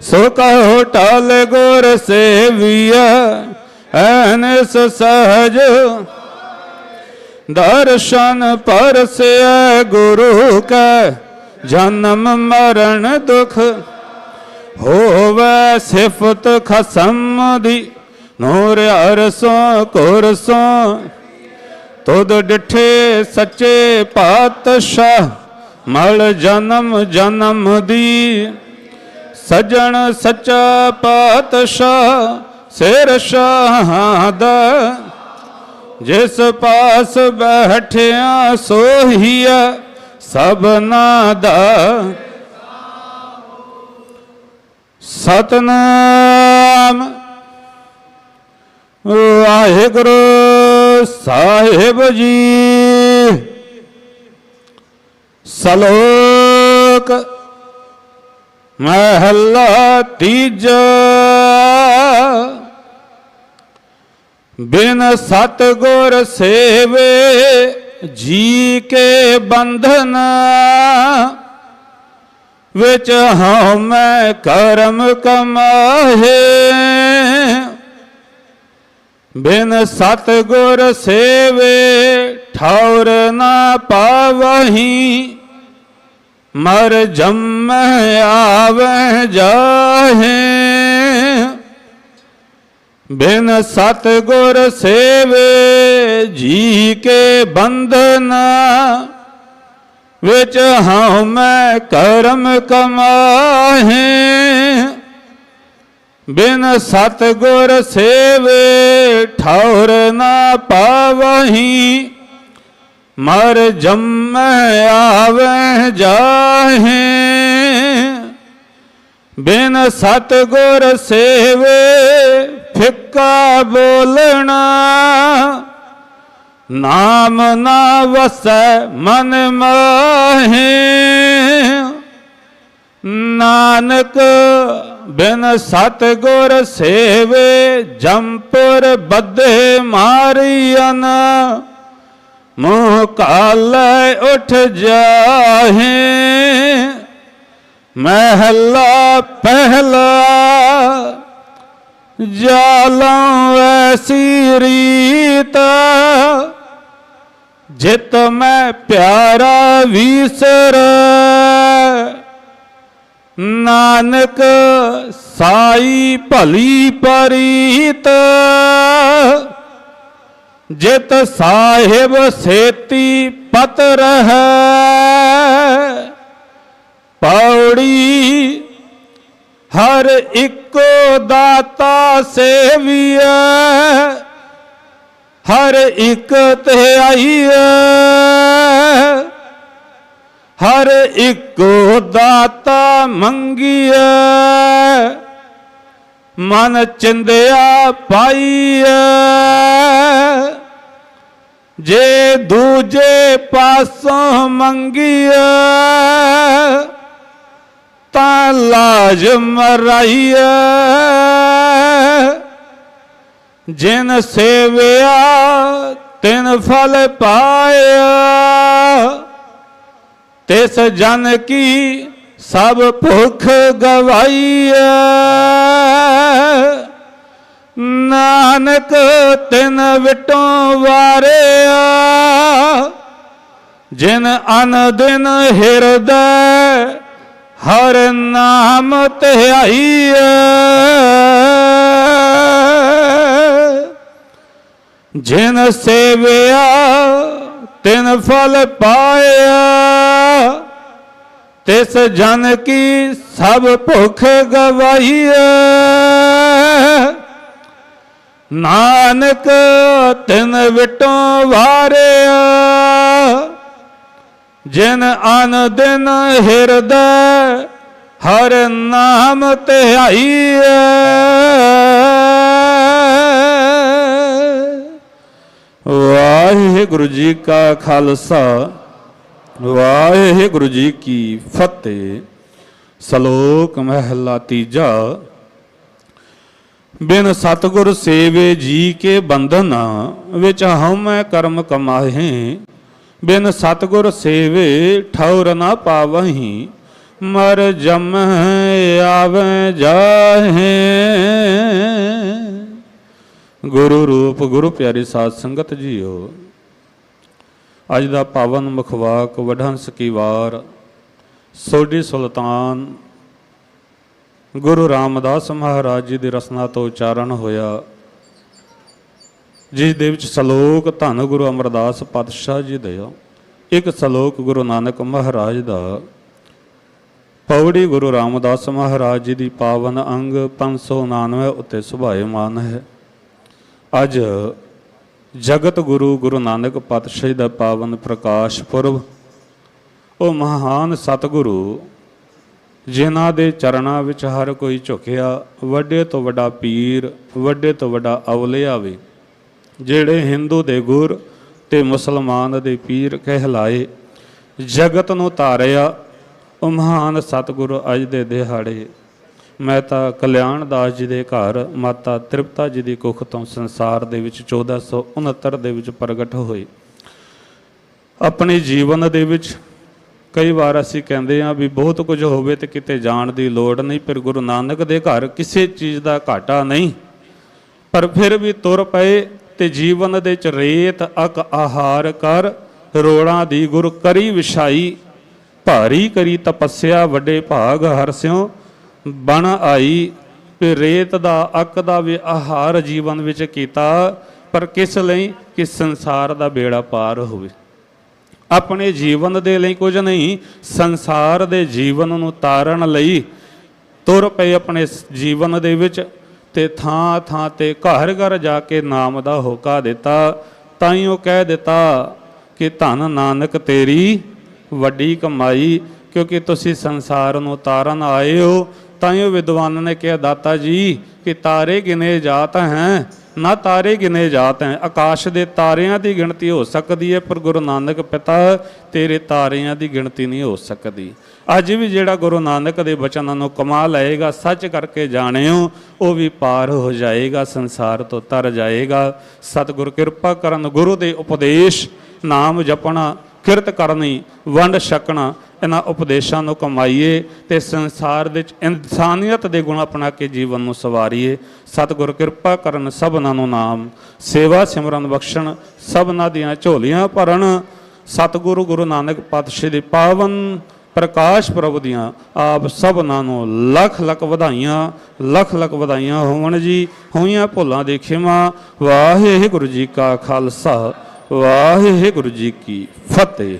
ਸੋ ਕਹੋ ਟਲ ਗੁਰ ਸੇਵੀਆ ਐਨਸ ਸਹਜ ਦਰਸ਼ਨ ਪਰਸਿਐ ਗੁਰੂ ਕੈ, ਜਨਮ ਮਰਨ ਦੁਖ ਹੋਵੇ ਸਿਫਤ ਖਸਮ ਦੀ, ਨੂਰ ਅਰਸੋਂ ਕੁਰਸੋਂ, ਤੁਧ ਡਿਠੇ ਸੱਚੇ ਪਾਤਸ਼ਾਹ, ਮਲ ਜਨਮ ਜਨਮ ਦੀ। ਸਜਣ ਸੱਚਾ ਪਾਤਸ਼ਾਹ, ਸਿਰ ਸ਼ਾਹਾਂ ਦਾ ਜਿਸ ਪਾਸ ਬੈਠਿਆ ਸੋਹੀਆ ਸਭਨਾ ਦਾ ਸਤਨਾਮ। ਵਾਹਿਗੁਰੂ ਸਾਹਿਬ ਜੀ। ਸਲੋ ਮਹੱਲਾ ਤੀਜਾ। ਬਿਨ ਸਤ ਗੁਰ ਸੇਵੇ ਜੀ ਕੇ ਬੰਧਨ, ਵਿੱਚ ਹਉ ਮੈਂ ਕਰਮ ਕਮਾਹੇ। ਬਿਨ ਸਤ ਗੁਰ ਸੇਵੇ ਠੌਰ ਨਾ ਪਾਵਹੀ। ਮਰ ਜਮ ਆਵੇ ਜਾਹੇ। ਬਿਨ ਸਤ ਗੁਰ ਸੇਵੇ ਜੀ ਕੇ ਬੰਧਨ, ਵਿੱਚ ਹਉ ਮੈਂ ਕਰਮ ਕਮਾਹੇ। ਬਿਨ ਸਤ ਗੁਰ ਸੇਵੇ ਠੌਰ ਨਾ ਪਾਵਹੀ। ਮਰ ਜੰਮੈ ਆਵੇ ਜਾਹੇ। ਬਿਨ ਸਤ ਗੁਰ ਸੇਵੇ ਫਿੱਕਾ ਬੋਲਣਾ। ਨਾਮ ਨਾ ਵਸੈ ਮਨ ਮਾਹੇ। ਨਾਨਕ ਬਿਨ ਸਤ ਗੁਰ ਸੇਵੇ ਜੰਪੁਰ ਬੱਦੇ ਮਾਰੀਅਨ। ਮੋਹ ਕਾਲੇ ਉਠ ਜਾਹੇ, ਮਹੱਲਾ ਪਹਿਲਾ ਜਾਲਾਂ ਐਸੀ ਰੀਤ, ਜਿਤ ਮੈਂ ਪਿਆਰਾ ਵੀਸਰ। ਨਾਨਕ ਸਾਈ ਭਲੀ ਪਰੀਤ ਜਿਤ ਸਾਹਿਬ ਸੇਤੀ ਪਤ ਰਹੈ। ਪੌੜੀ ਹਰ ਇੱਕੋ ਦਾਤਾ ਸੇਵੀਐ। ਹਰ ਇੱਕ ਤੇ ਧਿਆਈਐ ਹਰ ਇੱਕੋ ਦਾਤਾ ਮੰਗੀਐ। ਮਨ ਚਿੰਦਿਆ ਪਾਈਐ। ਜੇ ਦੂਜੇ ਪਾਸੋਂ ਮੰਗੀਐ, ਤਾਂ ਲਾਜ ਮਰਾਈਐ ਜਿਨ ਸੇਵਿਆ, ਤਿਨ ਫਲ ਪਾਇਆ। ਤਿਸ ਜਨ ਕੀ ਸਭ ਭੁਖ ਗਵਾਈਐ। ਨਾਨਕ ਤਿਨ ਵਿਟੋਂ ਵਾਰਿਆ, ਜਿਨ ਅਨ ਦਿਨ ਹਿਰਦੈ, ਹਰ ਨਾਮ ਧਿਆਈਐ ਜਿਨ ਸੇਵਿਆ, ਤਿਨ ਫਲ ਪਾਇਆ ਤਿਸ ਜਨ ਕੀ ਸਭ ਭੁਖ ਗਵਾਈਐ ਨਾਨਕ ਤਿਨ ਵਿਟੋਂ ਵਾਰਿਆ। ਜਿਨ ਅਨ ਦਿਨ ਹਿਰਦੈ, ਹਰ ਨਾਮ ਧਿਆਈਐ। ਵਾਹਿਗੁਰੂ ਜੀ ਕਾ ਖਾਲਸਾ। ਵਾਹਿਗੁਰੂ ਜੀ ਕੀ ਫਤਿਹ। ਸ਼ਲੋਕ ਮਹਿਲਾ ਤੀਜਾ। ਬਿਨ ਸਤਗੁਰ ਸੇਵੇ ਜੀ ਕੇ ਬੰਧਨ ਵਿੱਚ ਹਉਮੈ ਕਰਮ ਕਮਾਹੇ। ਬਿਨ ਸਤਗੁਰ ਸੇਵੇ ਠੌਰ ਨਾ ਪਾਵਹੀ। ਮਰ ਜਮ ਆਵੇ ਜਾਹੇ। ਗੁਰੂ ਰੂਪ ਗੁਰੂ ਪਿਆਰੀ ਸਾਧ ਸੰਗਤ ਜੀਓ। ਅੱਜ ਦਾ ਪਾਵਨ ਮੁਖਵਾਕ ਵਡਹੰਸ ਕੀ ਵਾਰ ਸੋਢੀ ਸੁਲਤਾਨ, ਗੁਰੂ ਰਾਮਦਾਸ ਮਹਾਰਾਜ ਜੀ ਦੀ ਰਸਨਾ ਤੋਂ ਉਚਾਰਨ ਹੋਇਆ, ਜਿਸ ਦੇ ਵਿੱਚ ਸ਼ਲੋਕ ਧੰਨ ਗੁਰੂ ਅਮਰਦਾਸ ਪਾਤਸ਼ਾਹ ਜੀ ਦੇ ਆ। ਇੱਕ ਸ਼ਲੋਕ ਗੁਰੂ ਨਾਨਕ ਮਹਾਰਾਜ ਦਾ, ਪੌੜੀ ਗੁਰੂ ਰਾਮਦਾਸ ਮਹਾਰਾਜ ਜੀ ਦੀ ਪਾਵਨ ਅੰਗ 599 ਉੱਤੇ ਸੁਭਾਏਮਾਨ ਹੈ ਅੱਜ ਜਗਤ ਗੁਰੂ ਗੁਰੂ ਨਾਨਕ ਪਾਤਸ਼ਾਹ ਦਾ ਪਾਵਨ ਪ੍ਰਕਾਸ਼ ਪੁਰਬ। ਉਹ ਮਹਾਨ ਸਤਿਗੁਰੂ, ਜਿਨ੍ਹਾਂ ਦੇ ਚਰਨਾਂ ਵਿੱਚ ਹਰ ਕੋਈ ਝੁਕਿਆ, ਵੱਡੇ ਤੋਂ ਵੱਡਾ ਪੀਰ, ਵੱਡੇ ਤੋਂ ਵੱਡਾ ਅਵਲਿਆ ਵੀ, ਜਿਹੜੇ ਹਿੰਦੂ ਦੇ ਗੁਰ ਤੇ ਮੁਸਲਮਾਨ ਦੇ ਪੀਰ ਕਹਿਲਾਏ, ਜਗਤ ਨੂੰ ਤਾਰਿਆ। ਉਹ ਮਹਾਨ ਸਤਿਗੁਰੂ ਅੱਜ ਦੇ ਦਿਹਾੜੇ ਮੈਂ ਤਾਂ ਕਲਿਆਣ ਦਾਸ ਜੀ ਦੇ ਘਰ, ਮਾਤਾ ਤ੍ਰਿਪਤਾ ਜੀ ਦੀ ਕੁੱਖ ਤੋਂ ਸੰਸਾਰ ਦੇ ਵਿੱਚ 1469 ਦੇ ਵਿੱਚ ਪ੍ਰਗਟ ਹੋਏ ਆਪਣੇ ਜੀਵਨ ਦੇ ਵਿੱਚ ਕਈ ਵਾਰ ਅਸੀਂ ਕਹਿੰਦੇ ਆ ਵੀ ਬਹੁਤ ਕੁਝ ਹੋਵੇ ਤੇ ਕਿਤੇ ਜਾਣ ਦੀ ਲੋੜ ਨਹੀਂ ਪਰ ਗੁਰੂ ਨਾਨਕ ਦੇ ਘਰ ਕਿਸੇ ਚੀਜ਼ ਦਾ ਘਾਟਾ ਨਹੀਂ। ਪਰ ਫਿਰ ਵੀ ਤੁਰ ਪਏ ਤੇ ਜੀਵਨ ਦੇ ਚ ਰੇਤ, ਅਕ, ਆਹਾਰ ਕਰ ਰੋੜਾਂ ਦੀ ਗੁਰ ਕਰੀ ਵਿਛਾਈ। ਭਾਰੀ ਕਰੀ ਤਪੱਸਿਆ ਵੱਡੇ ਭਾਗ ਹਰਸਿਓ ਬਣ ਆਈ ਤੇ ਰੇਤ ਦਾ ਅੱਕ ਦਾ ਵੀ ਆਹਾਰ ਜੀਵਨ ਵਿੱਚ ਕੀਤਾ, ਪਰ ਕਿਸ ਲਈ ਕਿ ਸੰਸਾਰ ਦਾ ਬੇੜਾ ਪਾਰ ਹੋਵੇ? ਆਪਣੇ ਜੀਵਨ ਦੇ ਲਈ ਕੁਝ ਨਹੀਂ, ਸੰਸਾਰ ਦੇ ਜੀਵਨ ਨੂੰ ਤਾਰਨ ਲਈ ਤੁਰ ਪਏ ਆਪਣੇ ਜੀਵਨ ਦੇ ਵਿੱਚ, ਤੇ ਥਾਂ ਥਾਂ ਤੇ ਘਰ ਘਰ ਜਾ ਕੇ ਨਾਮ ਦਾ ਹੋਕਾ ਦਿੱਤਾ। ਤਾਂ ਹੀ ਉਹ ਕਹਿ ਦਿੱਤਾ ਕਿ, ਧੰਨ ਨਾਨਕ ਤੇਰੀ ਵੱਡੀ ਕਮਾਈ, ਕਿਉਂਕਿ ਤੁਸੀਂ ਸੰਸਾਰ ਨੂੰ ਤਾਰਨ ਆਏ ਹੋ ਤਾਂ ਹੀ ਵਿਦਵਾਨ ਨੇ ਕਿਹਾ, ਦਾਤਾ ਜੀ, ਕਿ ਤਾਰੇ ਗਿਨੇ ਜਾਤ ਹੈ, ਨਾ ਤਾਰੇ ਗਿਨੇ ਜਾਤ ਹੈ। ਆਕਾਸ਼ ਦੇ ਤਾਰਿਆਂ ਦੀ ਗਿਣਤੀ ਹੋ ਸਕਦੀ ਹੈ, ਪਰ ਗੁਰੂ ਨਾਨਕ ਪਿਤਾ ਤੇਰੇ ਤਾਰਿਆਂ ਦੀ ਗਿਣਤੀ ਨਹੀਂ ਹੋ ਸਕਦੀ। ਅੱਜ ਵੀ ਜਿਹੜਾ ਗੁਰੂ ਨਾਨਕ ਦੇ ਬਚਨਾਂ ਨੂੰ ਕਮਾ ਲਏਗਾ, ਸੱਚ ਕਰਕੇ ਜਾਣਿਓ, ਉਹ ਵੀ ਪਾਰ ਹੋ ਜਾਏਗਾ, ਸੰਸਾਰ ਤੋਂ ਤਰ ਜਾਏਗਾ। ਸਤਿਗੁਰ ਕਿਰਪਾ ਕਰਨ, ਗੁਰੂ ਦੇ ਉਪਦੇਸ਼, ਨਾਮ ਜਪਣਾ, ਕਿਰਤ ਕਰਨੀ, ਵੰਡ ਛਕਣਾ ਇਹਨਾਂ ਉਪਦੇਸ਼ਾਂ ਨੂੰ ਕਮਾਈਏ ਤੇ ਸੰਸਾਰ ਵਿੱਚ ਇਨਸਾਨੀਅਤ ਦੇ ਗੁਣ ਅਪਣਾ ਕੇ ਜੀਵਨ ਨੂੰ ਸਵਾਰੀਏ। ਸਤਿਗੁਰ ਕਿਰਪਾ ਕਰਨ ਸਭਨਾਂ ਨੂੰ ਨਾਮ। ਸੇਵਾ ਸਿਮਰਨ ਬਖਸ਼ਣ ਸਭਨਾਂ ਦੀਆਂ ਝੋਲੀਆਂ ਭਰਨ। ਸਤਿਗੁਰੂ ਗੁਰੂ ਨਾਨਕ ਪਾਤਸ਼ਾਹ ਦੇ ਪਾਵਨ ਪ੍ਰਕਾਸ਼ ਪ੍ਰਭ ਦੀਆਂ ਆਪ ਸਭਨਾਂ ਨੂੰ ਲੱਖ ਲੱਖ ਵਧਾਈਆਂ, ਲੱਖ ਲੱਖ ਵਧਾਈਆਂ ਹੋਵਣ ਜੀ। ਹੋਈਆਂ ਭੁੱਲਾਂ ਦੇ ਖਿਮਾ। ਵਾਹਿਗੁਰੂ ਜੀ ਕਾ ਖਾਲਸਾ, ਵਾਹਿਗੁਰੂ ਜੀ ਕੀ ਫਤਿਹ।